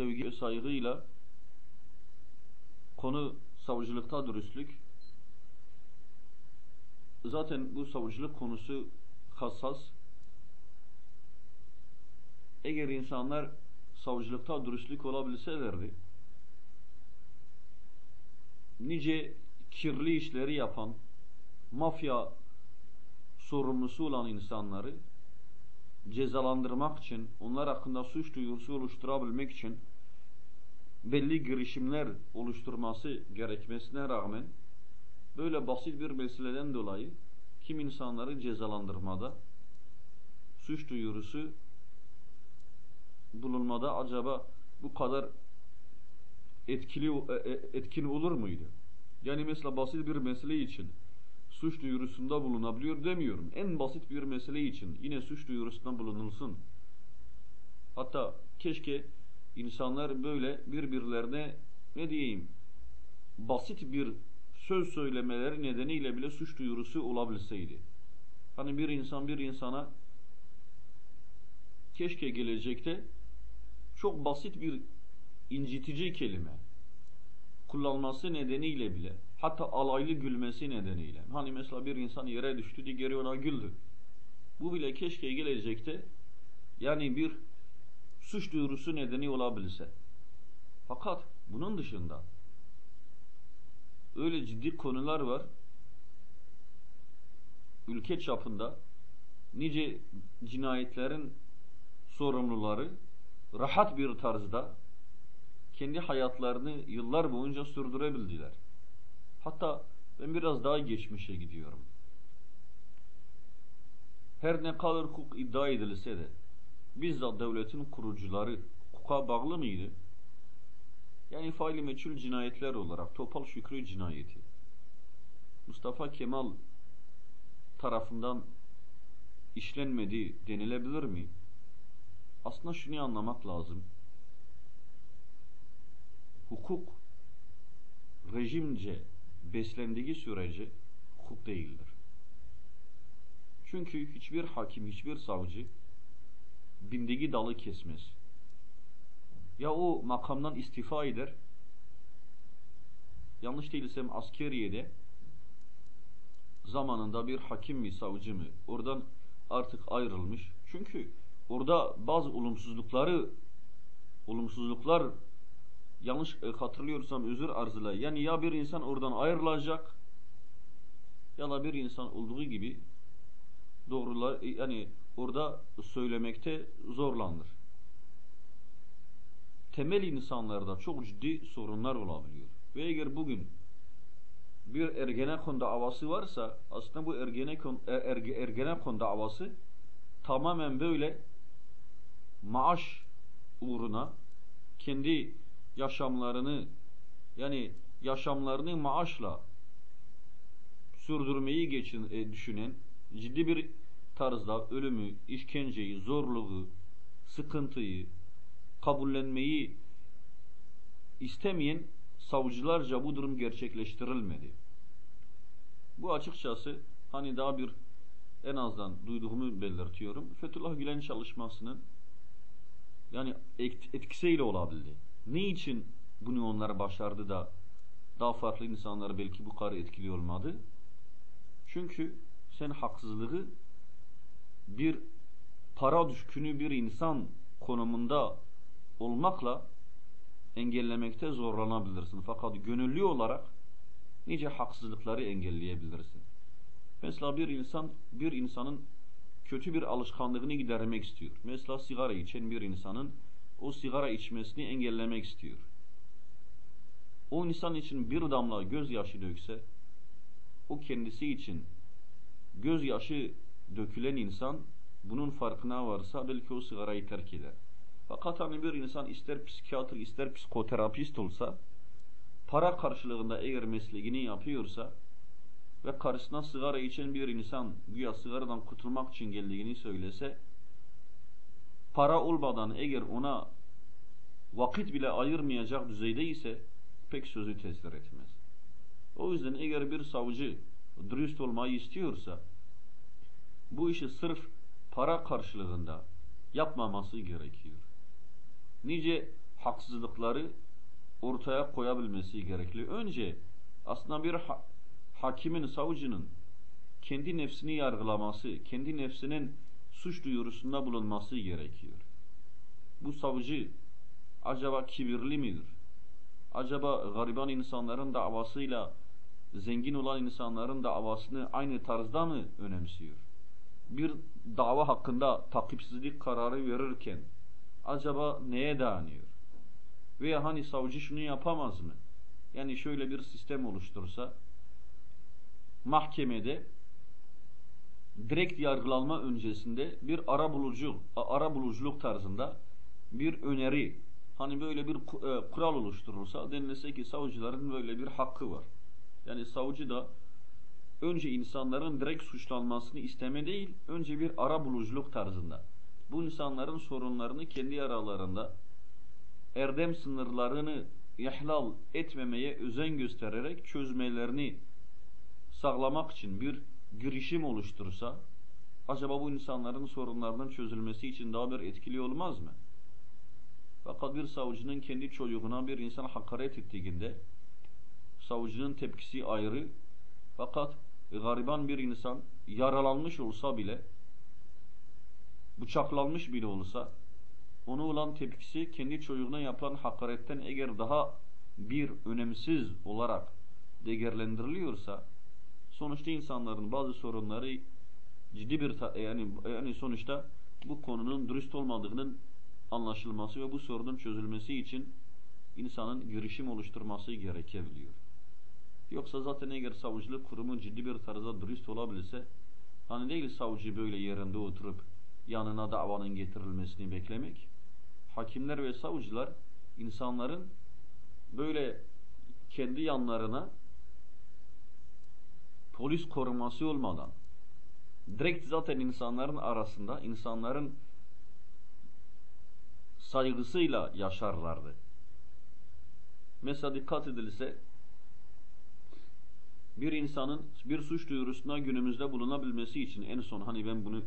sevgi ve saygıyla konu savcılıkta dürüstlük. Zaten bu savcılık konusu hassas. Eğer insanlar savcılıkta dürüstlük olabilselerdi, nice kirli işleri yapan, mafya sorumlusu olan insanları cezalandırmak için, onlar hakkında suç duyurusu oluşturabilmek için belli girişimler oluşturması gerekmesine rağmen böyle basit bir meseleden dolayı kim insanları cezalandırmada suç duyurusu bulunmada acaba bu kadar etkili e, e, etkin olur muydu? Yani mesela basit bir mesele için suç duyurusunda bulunabiliyor demiyorum. En basit bir mesele için yine suç duyurusunda bulunulsun. Hatta keşke insanlar böyle birbirlerine ne diyeyim basit bir söz söylemeleri nedeniyle bile suç duyurusu olabilseydi. Hani bir insan bir insana keşke gelecekte çok basit bir incitici kelime kullanması nedeniyle bile hatta alaylı gülmesi nedeniyle hani mesela bir insan yere düştü diğeri ona güldü. Bu bile keşke gelecekte yani bir suç duyurusu nedeni olabilse. Fakat bunun dışında öyle ciddi konular var ülke çapında nice cinayetlerin sorumluları rahat bir tarzda kendi hayatlarını yıllar boyunca sürdürebildiler. Hatta ben biraz daha geçmişe gidiyorum. Her ne kadar hukuk iddia edilse de bizzat devletin kurucuları hukuka bağlı mıydı? Yani faili meçhul cinayetler olarak Topal Şükrü cinayeti Mustafa Kemal tarafından işlenmedi denilebilir mi? Aslında şunu anlamak lazım. Hukuk rejimce beslendiği sürece hukuk değildir. Çünkü hiçbir hakim, hiçbir savcı bindiği dalı kesmez. Ya o makamdan istifa eder, yanlış değilsem askeriyede zamanında bir hakim mi, savcı mı oradan artık ayrılmış. Çünkü orada bazı olumsuzlukları olumsuzluklar yanlış e, hatırlıyorsam özür arzıyla yani ya bir insan oradan ayrılacak ya da bir insan olduğu gibi doğrular yani orada söylemekte zorlanır. Temel insanlarda çok ciddi sorunlar olabiliyor. Ve eğer bugün bir Ergenekon davası varsa aslında bu Ergenekon, e, erge, Ergenekon davası tamamen böyle maaş uğruna kendi yaşamlarını yani yaşamlarını maaşla sürdürmeyi geçin, e, düşünen ciddi bir tarzda ölümü, işkenceyi, zorluğu, sıkıntıyı, kabullenmeyi istemeyen savcılarca bu durum gerçekleştirilmedi. Bu açıkçası hani daha bir en azından duyduğumu belirtiyorum. Fethullah Gülen çalışmasının yani etkisiyle olabildi. Ne için bunu onlar başardı da daha farklı insanlar belki bu kadar etkili olmadı? Çünkü sen haksızlığı bir para düşkünü bir insan konumunda olmakla engellemekte zorlanabilirsin. Fakat gönüllü olarak nice haksızlıkları engelleyebilirsin. Mesela bir insan bir insanın kötü bir alışkanlığını gidermek istiyor. Mesela sigara içen bir insanın o sigara içmesini engellemek istiyor. O insan için bir damla gözyaşı dökse o kendisi için gözyaşı dökülen insan bunun farkına varsa belki o sigarayı terk eder. Fakat hani bir insan ister psikiyatr ister psikoterapist olsa para karşılığında eğer mesleğini yapıyorsa ve karşısına sigara içen bir insan güya sigaradan kurtulmak için geldiğini söylese para olmadan eğer ona vakit bile ayırmayacak düzeyde ise pek sözü tesir etmez. O yüzden eğer bir savcı dürüst olmayı istiyorsa bu işi sırf para karşılığında yapmaması gerekiyor. Nice haksızlıkları ortaya koyabilmesi gerekli. Önce aslında bir ha hakimin, savcının kendi nefsini yargılaması, kendi nefsinin suç duyurusunda bulunması gerekiyor. Bu savcı acaba kibirli midir? Acaba gariban insanların davasıyla zengin olan insanların davasını aynı tarzda mı önemsiyor? Bir dava hakkında takipsizlik kararı verirken acaba neye dayanıyor? Veya hani savcı şunu yapamaz mı? Yani şöyle bir sistem oluştursa mahkemede direkt yargılanma öncesinde bir ara bulucu ara buluculuk tarzında bir öneri hani böyle bir e, kural oluşturulsa denilse ki savcıların böyle bir hakkı var. Yani savcı da önce insanların direkt suçlanmasını isteme değil, önce bir ara buluculuk tarzında. Bu insanların sorunlarını kendi aralarında erdem sınırlarını ihlal etmemeye özen göstererek çözmelerini sağlamak için bir girişim oluştursa acaba bu insanların sorunlarının çözülmesi için daha bir etkili olmaz mı? Fakat bir savcının kendi çocuğuna bir insan hakaret ettiğinde savcının tepkisi ayrı. Fakat gariban bir insan yaralanmış olsa bile bıçaklanmış bile olsa onu olan tepkisi kendi çocuğuna yapılan hakaretten eğer daha bir önemsiz olarak değerlendiriliyorsa sonuçta insanların bazı sorunları ciddi bir yani yani sonuçta bu konunun dürüst olmadığının anlaşılması ve bu sorunun çözülmesi için insanın girişim oluşturması gerekebiliyor. Yoksa zaten eğer savcılık kurumu ciddi bir tarzda dürüst olabilirse hani değil savcı böyle yerinde oturup yanına davanın getirilmesini beklemek. Hakimler ve savcılar insanların böyle kendi yanlarına polis koruması olmadan direkt zaten insanların arasında insanların saygısıyla yaşarlardı. Mesela dikkat edilse bir insanın bir suç duyurusuna günümüzde bulunabilmesi için en son hani ben bunu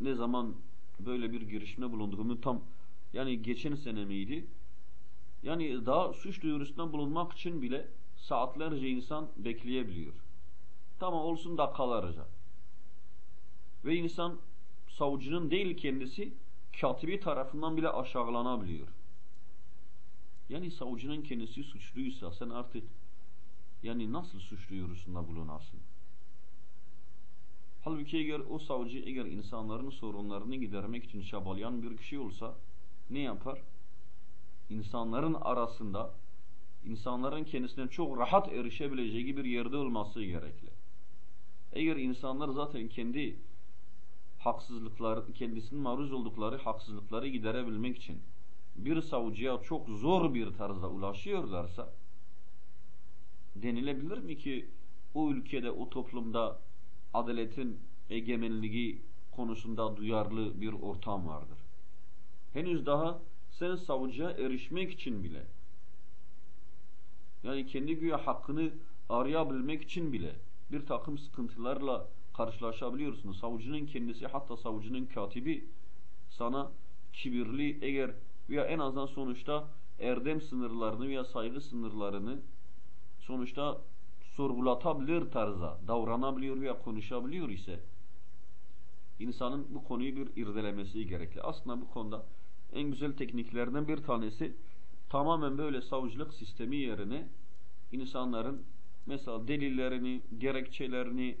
ne zaman böyle bir girişimde bulunduğumu tam yani geçen sene miydi? Yani daha suç duyurusunda bulunmak için bile saatlerce insan bekleyebiliyor. Tamam olsun dakikalarca. Ve insan savcının değil kendisi katibi tarafından bile aşağılanabiliyor. Yani savcının kendisi suçluysa sen artık yani nasıl suç duyurusunda bulunasın? Halbuki eğer o savcı eğer insanların sorunlarını gidermek için çabalayan bir kişi olsa ne yapar? İnsanların arasında insanların kendisine çok rahat erişebileceği bir yerde olması gerekli. Eğer insanlar zaten kendi haksızlıklar, kendisinin maruz oldukları haksızlıkları giderebilmek için bir savcıya çok zor bir tarzda ulaşıyorlarsa denilebilir mi ki o ülkede, o toplumda adaletin egemenliği konusunda duyarlı bir ortam vardır. Henüz daha sen savcıya erişmek için bile yani kendi güya hakkını arayabilmek için bile bir takım sıkıntılarla karşılaşabiliyorsunuz. Savcının kendisi hatta savcının katibi sana kibirli eğer veya en azından sonuçta erdem sınırlarını veya saygı sınırlarını sonuçta sorgulatabilir tarzda davranabiliyor veya konuşabiliyor ise insanın bu konuyu bir irdelemesi gerekli. Aslında bu konuda en güzel tekniklerden bir tanesi tamamen böyle savcılık sistemi yerine insanların mesela delillerini, gerekçelerini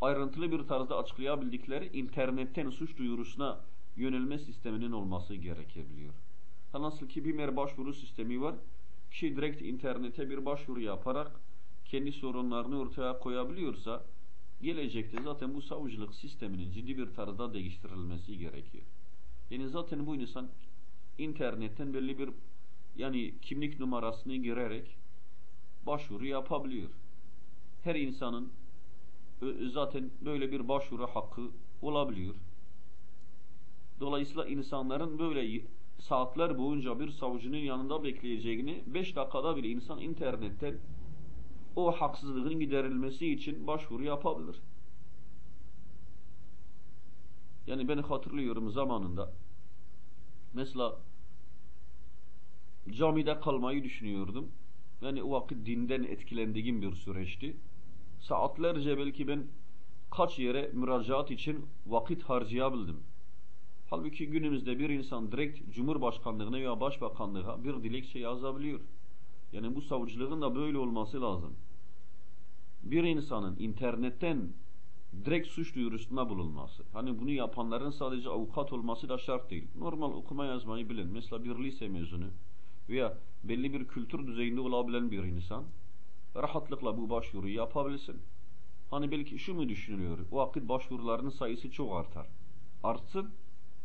ayrıntılı bir tarzda açıklayabildikleri internetten suç duyurusuna yönelme sisteminin olması gerekebiliyor. Nasıl ki bir başvuru sistemi var. Kişi direkt internete bir başvuru yaparak kendi sorunlarını ortaya koyabiliyorsa gelecekte zaten bu savcılık sisteminin ciddi bir tarzda değiştirilmesi gerekiyor. Yani zaten bu insan internetten belli bir yani kimlik numarasını girerek başvuru yapabiliyor. Her insanın zaten böyle bir başvuru hakkı olabiliyor. Dolayısıyla insanların böyle saatler boyunca bir savcının yanında bekleyeceğini 5 dakikada bile insan internetten o haksızlığın giderilmesi için başvuru yapabilir. Yani ben hatırlıyorum zamanında Mesela camide kalmayı düşünüyordum. Yani o vakit dinden etkilendiğim bir süreçti. Saatlerce belki ben kaç yere müracaat için vakit harcayabildim. Halbuki günümüzde bir insan direkt Cumhurbaşkanlığına veya Başbakanlığa bir dilekçe yazabiliyor. Yani bu savcılığın da böyle olması lazım. Bir insanın internetten direkt suç duyurusunda bulunması. Hani bunu yapanların sadece avukat olması da şart değil. Normal okuma yazmayı bilen, mesela bir lise mezunu veya belli bir kültür düzeyinde olabilen bir insan rahatlıkla bu başvuruyu yapabilsin. Hani belki şu mu düşünülüyor? O vakit başvuruların sayısı çok artar. Artsın.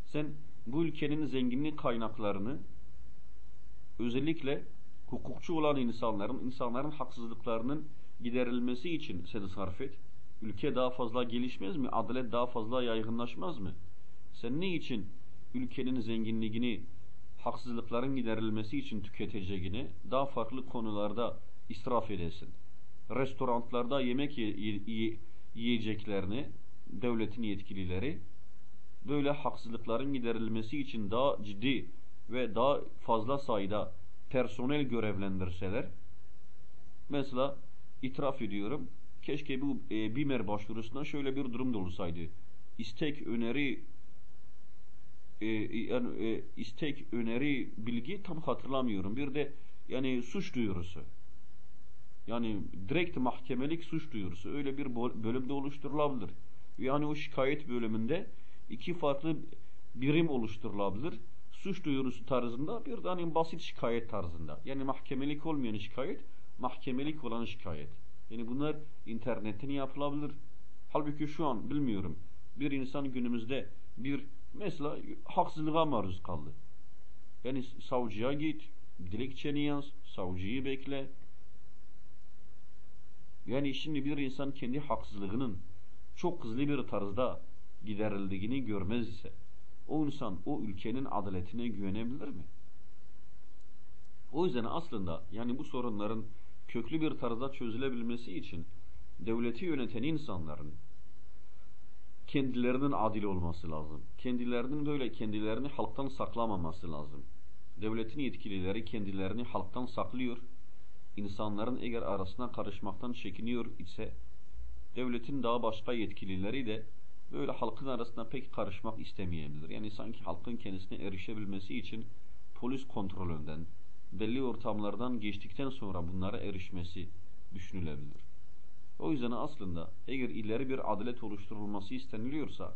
Sen bu ülkenin zenginlik kaynaklarını özellikle hukukçu olan insanların, insanların haksızlıklarının giderilmesi için seni sarf et. Ülke daha fazla gelişmez mi? Adalet daha fazla yaygınlaşmaz mı? Sen ne için ülkenin zenginliğini, haksızlıkların giderilmesi için tüketeceğini daha farklı konularda israf edesin? Restoranlarda yemek yiyeceklerini devletin yetkilileri böyle haksızlıkların giderilmesi için daha ciddi ve daha fazla sayıda personel görevlendirseler mesela itiraf ediyorum keşke bu e, BİMER başvurusunda şöyle bir durum da olsaydı. İstek, öneri e, yani, e, istek, öneri, bilgi tam hatırlamıyorum. Bir de yani suç duyurusu. Yani direkt mahkemelik suç duyurusu. Öyle bir bölümde oluşturulabilir. Yani o şikayet bölümünde iki farklı birim oluşturulabilir. Suç duyurusu tarzında bir de hani basit şikayet tarzında. Yani mahkemelik olmayan şikayet, mahkemelik olan şikayet. Yani bunlar internetten yapılabilir. Halbuki şu an bilmiyorum. Bir insan günümüzde bir mesela haksızlığa maruz kaldı. Yani savcıya git, dilekçeni yaz, savcıyı bekle. Yani şimdi bir insan kendi haksızlığının çok hızlı bir tarzda giderildiğini görmez ise o insan o ülkenin adaletine güvenebilir mi? O yüzden aslında yani bu sorunların köklü bir tarzda çözülebilmesi için devleti yöneten insanların kendilerinin adil olması lazım. Kendilerinin böyle kendilerini halktan saklamaması lazım. Devletin yetkilileri kendilerini halktan saklıyor. İnsanların eğer arasına karışmaktan çekiniyor ise devletin daha başka yetkilileri de böyle halkın arasına pek karışmak istemeyebilir. Yani sanki halkın kendisine erişebilmesi için polis kontrolünden, belli ortamlardan geçtikten sonra bunlara erişmesi düşünülebilir. O yüzden aslında eğer ileri bir adalet oluşturulması isteniliyorsa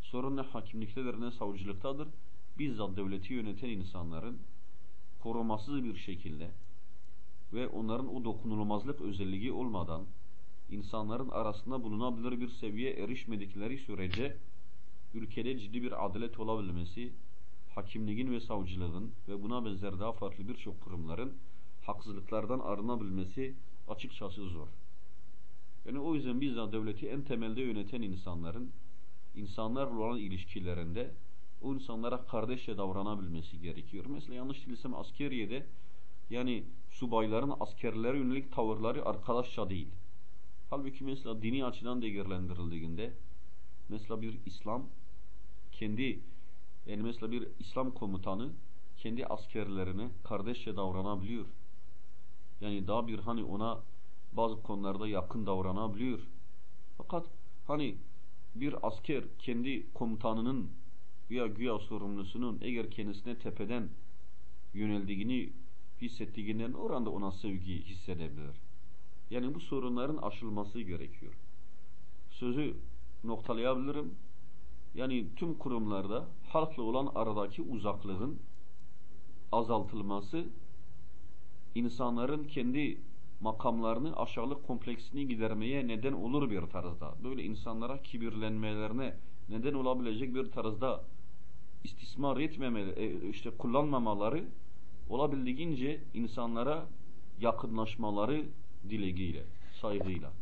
sorun ne hakimliktedir ne savcılıktadır. Bizzat devleti yöneten insanların korumasız bir şekilde ve onların o dokunulmazlık özelliği olmadan insanların arasında bulunabilir bir seviyeye erişmedikleri sürece ülkede ciddi bir adalet olabilmesi hakimliğin ve savcılığın ve buna benzer daha farklı birçok kurumların haksızlıklardan arınabilmesi açıkçası zor. Yani o yüzden bizzat devleti en temelde yöneten insanların insanlarla olan ilişkilerinde o insanlara kardeşçe davranabilmesi gerekiyor. Mesela yanlış değilsem askeriyede yani subayların askerlere yönelik tavırları arkadaşça değil. Halbuki mesela dini açıdan değerlendirildiğinde mesela bir İslam kendi yani mesela bir İslam komutanı kendi askerlerine kardeşçe davranabiliyor. Yani daha bir hani ona bazı konularda yakın davranabiliyor. Fakat hani bir asker kendi komutanının veya güya sorumlusunun eğer kendisine tepeden yöneldiğini hissettiğinden oranda ona sevgi hissedebilir. Yani bu sorunların aşılması gerekiyor. Sözü noktalayabilirim. Yani tüm kurumlarda halkla olan aradaki uzaklığın azaltılması insanların kendi makamlarını aşağılık kompleksini gidermeye neden olur bir tarzda. Böyle insanlara kibirlenmelerine neden olabilecek bir tarzda istismar etmemeleri, e, işte kullanmamaları olabildiğince insanlara yakınlaşmaları dileğiyle, saygıyla.